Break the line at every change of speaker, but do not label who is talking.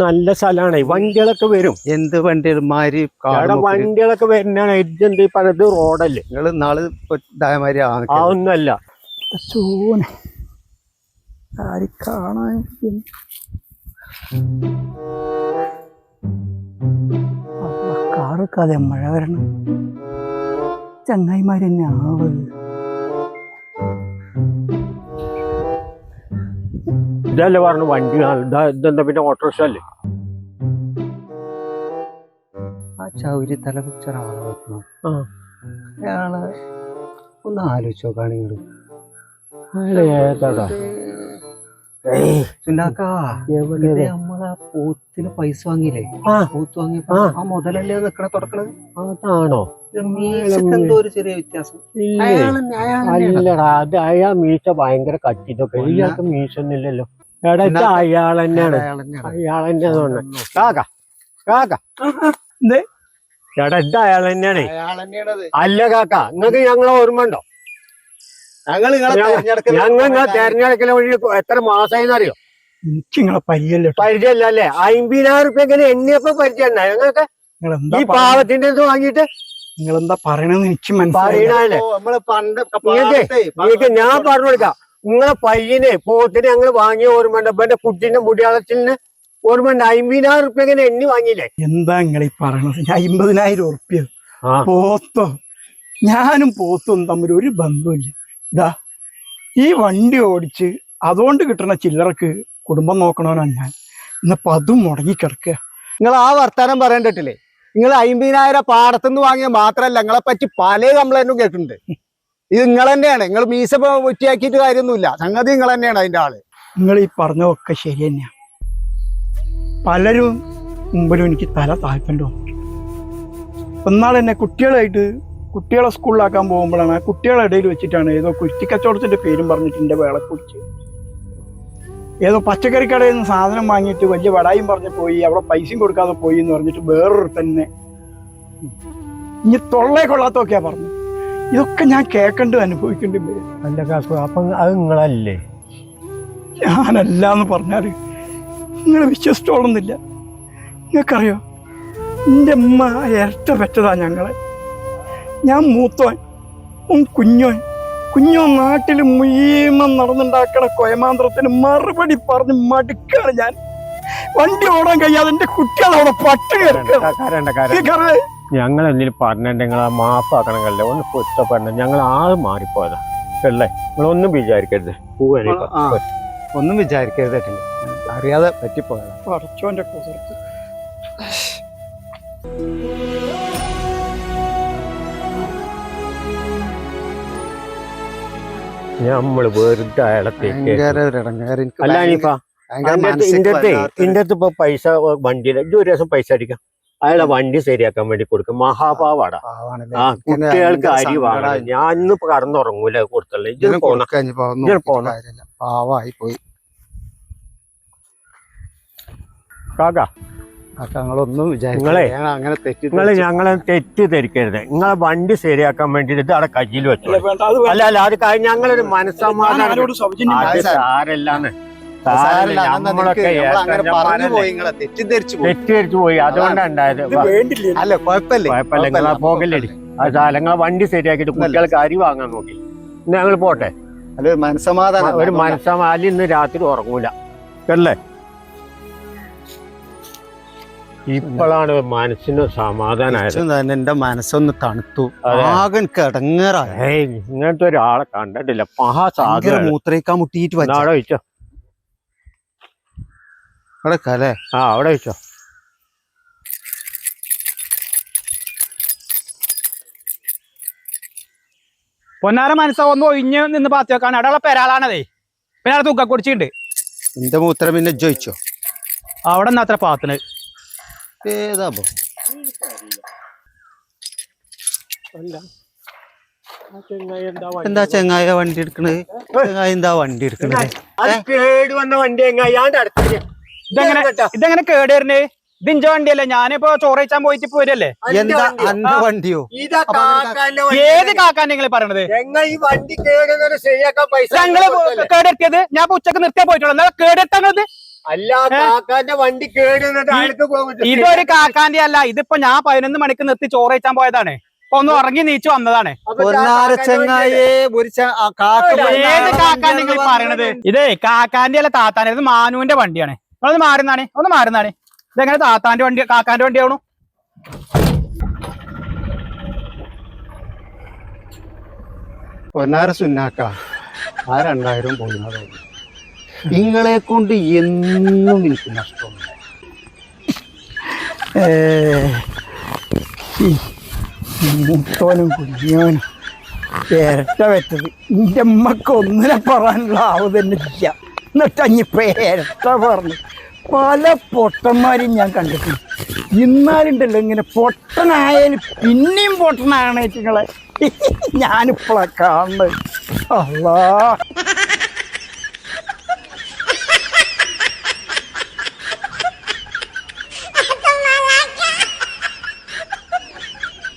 നല്ല സ്ഥലമാണ്. വണ്ടികളൊക്കെ വരും.
എന്ത് വണ്ടി മാരി
വണ്ടികളൊക്കെ വരുന്നതാണ്. ഇതെന്ത് പറഞ്ഞത് റോഡല്ലേ?
നിങ്ങൾ നാൾ ഇതായമാതിരി
ആ ഒന്നല്ല
കാണാൻ കാറൊക്കെ മഴ വരണം. ചങ്ങായിമാര് തന്നെ
ഇതല്ലേ പറഞ്ഞു വണ്ടി ഇതാ- ഇതെന്താ പിന്നെ ഓട്ടോറിക്ഷ അല്ലേ?
ആ ചൗരി തല. അയാൾ ഒന്ന് ആലോചിച്ച് ഇത് നമ്മളെ പോത്തിന് പൈസ വാങ്ങിയില്ലേ. പോത്ത് വാങ്ങിയപ്പോ
ആ.
മുതലല്ലേ നിക്കണ തുടക്കണത്
അതാണോ?
എന്തോ ഒരു ചെറിയ വ്യത്യാസം.
അല്ലടാ അത് അയാൾ മീശ ഭയങ്കര
കട്ടിട്ടൊക്കെ?
ഇയാൾക്ക് മീശ ഒന്നുമില്ലല്ലോ എടാ അയാൾ തന്നെയാണ്
അയാളെന്നെയാണ്.
അയാൾ തന്നെയാന്ന് തോന്നുന്നത് കാക്ക കാക്ക.
എന്തേ?
എടാ ഇത് അയാൾ തന്നെയാണ് അല്ല കാക്ക നിങ്ങക്ക് ഞങ്ങളെ ഓർമ്മ ഉണ്ടോ?
ഞങ്ങൾ
ഞങ്ങൾ തെരഞ്ഞെടുക്കല വഴി എത്ര മാസമായിന്നറിയോ
എനിക്ക് നിങ്ങളെ പരിചയല്ലോ
പരിചയമല്ല അല്ലേ അമ്പതിനായിരം റുപ്യ എങ്ങനെ എണ്ണിയപ്പോ പരിചയം ഉണ്ടായി ഞങ്ങൾക്ക് ഈ പാവത്തിന്റെ ഇത് വാങ്ങിയിട്ട്?
നിങ്ങൾ എന്താ പറയണെന്ന് എനിക്ക് മനസ്സിലായി
ഞാൻ പറഞ്ഞു കൊടുക്കാം. നിങ്ങളെ പയ്യനെ പോത്തിനെ ഞങ്ങൾ വാങ്ങിയ ഓർമ്മ ഉണ്ട് ഇപ്പൊ എന്റെ കുട്ടിന്റെ മുടിയാളത്തിന് ഓർമ്മ ഉണ്ട് അമ്പതിനായിരം റുപ്യ ഇങ്ങനെ എണ്ണി വാങ്ങിയില്ലേ?
എന്താ നിങ്ങൾ ഈ പറയണത് അമ്പതിനായിരം ഉറുപ്പ്യ. പോത്തോ. ഞാനും പോത്തും തമ്മിൽ ഒരു ബന്ധമില്ല ഇതാ ഈ വണ്ടി ഓടിച്ച് അതുകൊണ്ട് കിട്ടുന്ന ചില്ലറക്ക് കുടുംബം നോക്കണവനാണ് ഞാൻ. ഇന്നിപ്പോ അതും മുടങ്ങിക്കിടക്കുക.
നിങ്ങൾ ആ വർത്താനം പറയണ്ടിട്ടില്ലേ നിങ്ങൾ അമ്പതിനായിരം പാടത്തുനിന്ന് വാങ്ങിയ മാത്രല്ല നിങ്ങളെ പറ്റി പല കംപ്ലൈന്റും കേട്ടിട്ടുണ്ട്. ഇത് നിങ്ങൾ തന്നെയാണ്. നിങ്ങൾ മീസ വൃത്തിയാക്കിയിട്ട് കാര്യമൊന്നുമില്ല. സംഗതി നിങ്ങൾ തന്നെയാണ് അതിന്റെ ആൾ.
നിങ്ങൾ ഈ പറഞ്ഞതൊക്കെ ശരി തന്നെയാണ് പലരും മുമ്പിലും എനിക്ക് തല താല്പര്യം ഒന്നാൾ എന്നെ കുട്ടികളായിട്ട് കുട്ടികളെ സ്കൂളിലാക്കാൻ പോകുമ്പോഴാണ് കുട്ടികളെ ഇടയിൽ വെച്ചിട്ടാണ് ഏതോ കുറ്റിക്കച്ചവടത്തിന്റെ പേരും പറഞ്ഞിട്ട് എന്റെ വേളെ കുടിച്ച് ഏതോ പച്ചക്കറി കടയിൽ നിന്ന് സാധനം വാങ്ങിയിട്ട് വലിയ വടായും പറഞ്ഞ് പോയി അവിടെ പൈസയും കൊടുക്കാതെ പോയി എന്ന് പറഞ്ഞിട്ട് വേറൊരു തന്നെ ഇനി തൊള്ളേ കൊള്ളാത്തൊക്കെയാ പറഞ്ഞു ഇതൊക്കെ ഞാൻ കേൾക്കണ്ടും അനുഭവിക്കേണ്ടി വരും
അല്ല കാക്കു അപ്പൊ അത് നിങ്ങളല്ലേ?
ഞാനല്ല എന്ന് പറഞ്ഞാൽ നിങ്ങൾ വിശ്വസിച്ചോളുന്നില്ല. നിങ്ങൾക്കറിയോ? എന്റെ അമ്മ ഇരട്ട പെറ്റതാ ഞങ്ങളെ. ഞാൻ മൂത്തോൻ ഉം കുഞ്ഞോൻ. കുഞ്ഞോ നാട്ടിൽ മുയ്യമ്മ നടന്നുണ്ടാക്കണ കൊയമാന്ത്രത്തിന് മറുപടി പറഞ്ഞ് മടുക്കാണ് ഞാൻ. വണ്ടി ഓടാൻ കഴിയാതെ എന്റെ കുട്ടികളവിടെ പട്ട്
കര ഞങ്ങൾ എന്തെങ്കിലും പറഞ്ഞിട്ടുണ്ടെങ്കിൽ ആ മാപ്പാക്കണം കല്ലേ ഒന്ന് പൊരുത്തപ്പെടണം ഞങ്ങൾ ആൾ മാറിപ്പോയതാ. അല്ലേ? നിങ്ങളൊന്നും വിചാരിക്കരുത്. പോവാനേ.
ഒന്നും വിചാരിക്കരുതായിട്ടില്ല അറിയാതെ പറ്റിപ്പോയതാ.
പടച്ചോന്റെ കുതിർത്ത്
നമ്മൾ വെറുതെ അയാളെ തെറ്റി
ഭയങ്കര ഒരു ഇടങ്ങേറ്. എനിക്ക്
അല്ല അടുത്ത് ഇന്റെ അടുത്ത് ഇപ്പൊ പൈസ വണ്ടിയിൽ ഇത് ഒരു ദിവസം പൈസ അടിക്കാം. അയാളെ വണ്ടി ശരിയാക്കാൻ വേണ്ടി കൊടുക്കും. ആ
എനിക്ക്
കുട്ടികൾക്ക് അരി വാങ്ങണം. ഞാൻ ഇന്ന് കടന്നുറങ്ങൂല കൊടുത്തല്ലേ പോണ. പോണം.
പാവായി പോയി.
കാക്ക
ഞങ്ങളൊന്നും അങ്ങനെ തെറ്റി
നിങ്ങൾ ഞങ്ങളെ തെറ്റിദ്ധരിക്കരുത്. നിങ്ങളെ വണ്ടി ശരിയാക്കാൻ വേണ്ടിട്ട് ഇത് അവിടെ കയ്യിൽ വെച്ചു
അല്ല
അല്ല അത് കഴിഞ്ഞ് ഞങ്ങളൊരു മനസ്സമാധാനം. സാരല്ലാന്ന്.
തെറ്റിദ്ധരിച്ചു പോയി.
അതുകൊണ്ടാണ് ഉണ്ടായത്.
അല്ല കുഴപ്പമില്ല
കുഴപ്പമില്ല നിങ്ങളെ പോകലടി ആ സാധനങ്ങൾ വണ്ടി ശരിയാക്കിയിട്ട് കുട്ടികൾക്ക് അരി വാങ്ങാൻ നോക്കി. ഇന്ന് ഞങ്ങൾ പോട്ടെ?
അല്ല ഒരു മനസ്സമാധാനം
ഒരു മനസ്സമാലി ഇന്ന് രാത്രി ഉറങ്ങൂല. അല്ലേ? ഇപ്പോഴാണ് മനസ്സിന്
സമാധാനം എന്റെ മനസ്സൊന്ന് തണുത്തു. ആകെ എനിക്ക്
ഇങ്ങനത്തെ ഒരാളെ കണ്ടിട്ടില്ല. മഹാസാഗര
മൂത്രയിക്കാൻ മുട്ടിയിട്ട് വെച്ച.
അവിടെ
കലേ
ആ അവിടെ വെച്ചോ.
പൊന്നാര മനസ്സ ഒന്ന് ഒഴിഞ്ഞ് നിന്ന് പാത്തി വെക്കാണ്. അവിടെ ഉള്ള പെരാളാണതേ. പിന്നെ അവിടെ തൂക്ക കുടിച്ചിട്ടുണ്ട്.
എന്റെ മൂത്രം പിന്നെ ജയിച്ചോ?
അവിടെ നിന്ന് അത്ര പാത്തിന്
ഏതാ എന്താ ചെങ്ങായ വണ്ടി എടുക്കണത്? ചെങ്ങായ എന്താ വണ്ടി എടുക്കണത്?
അത് കേട് വന്ന വണ്ടി എങ്ങാണ്ട് അടുത്തേക്ക്
ഇതെങ്ങനെ ഇതെങ്ങനെ കേടുവരുന്നേ? ഇതിഞ്ച വണ്ടിയല്ലേ? ഞാനിപ്പോ ചോറയിച്ചാൻ പോയിട്ട് പോരല്ലേ? വരല്ലേ
എന്താ അന്റെ വണ്ടിയോ.
ഏത് കാക്കാൻ നിങ്ങൾ പറയണത്?
എങ്ങ ഈ വണ്ടി കേടുന്നത് ശരിയാക്കാൻ പൈസ ഞങ്ങൾ?
കേടെത്തിയത്? ഞാൻ ഉച്ചയ്ക്ക് നിർത്തിയാ പോയിട്ടുള്ളൂ. എന്നാ കേടെത്താണത്
അല്ല കാക്കാന്റെ വണ്ടി
ഇതൊരു കാക്കാന്റെ അല്ല ഇതിപ്പോ ഞാൻ പതിനൊന്ന് മണിക്ക് നിർത്തി ചോറയിച്ചാൻ പോയതാണ്. ഇപ്പൊ ഒന്ന് ഉറങ്ങി നീച്ചു വന്നതാണ്.
ഏത്
കാക്കാൻ നിങ്ങൾ. പറയണത്? ഇതേ കാക്കാന്റെ അല്ല താത്താന്റെ ഇത് മാനുവിന്റെ വണ്ടിയാണ്. നിങ്ങളൊന്ന് മാറുന്നാണ് ഒന്ന് മാറുന്നാണ് ഇതെങ്ങനെ താത്താന്റെ വണ്ടി കാക്കാന്റെ വണ്ടിയാവണു
പൊന്നാര സുന്നാക്ക ആ രണ്ടായിരം പോയിരുന്നത് നിങ്ങളെ കൊണ്ട് എന്നും എനിക്ക് നഷ്ടമുണ്ട്
മൂത്തോനും കുഞ്ഞോനും ഇരട്ട വെച്ചത് എന്റെ അമ്മയ്ക്ക് ഒന്നിനെ പറയാനുള്ള ആവ് തന്നെ ഇല്ല. എന്നിട്ട് പറഞ്ഞു. പല പൊട്ടന്മാരെയും ഞാൻ കണ്ടിട്ടുണ്ട്. ഇന്നാലുണ്ടല്ലോ ഇങ്ങനെ പൊട്ടനായാലും പിന്നെയും പൊട്ടനാണ് നിങ്ങളെ ഞാനിപ്പോഴാ കാണുന്നത്. അല്ലാ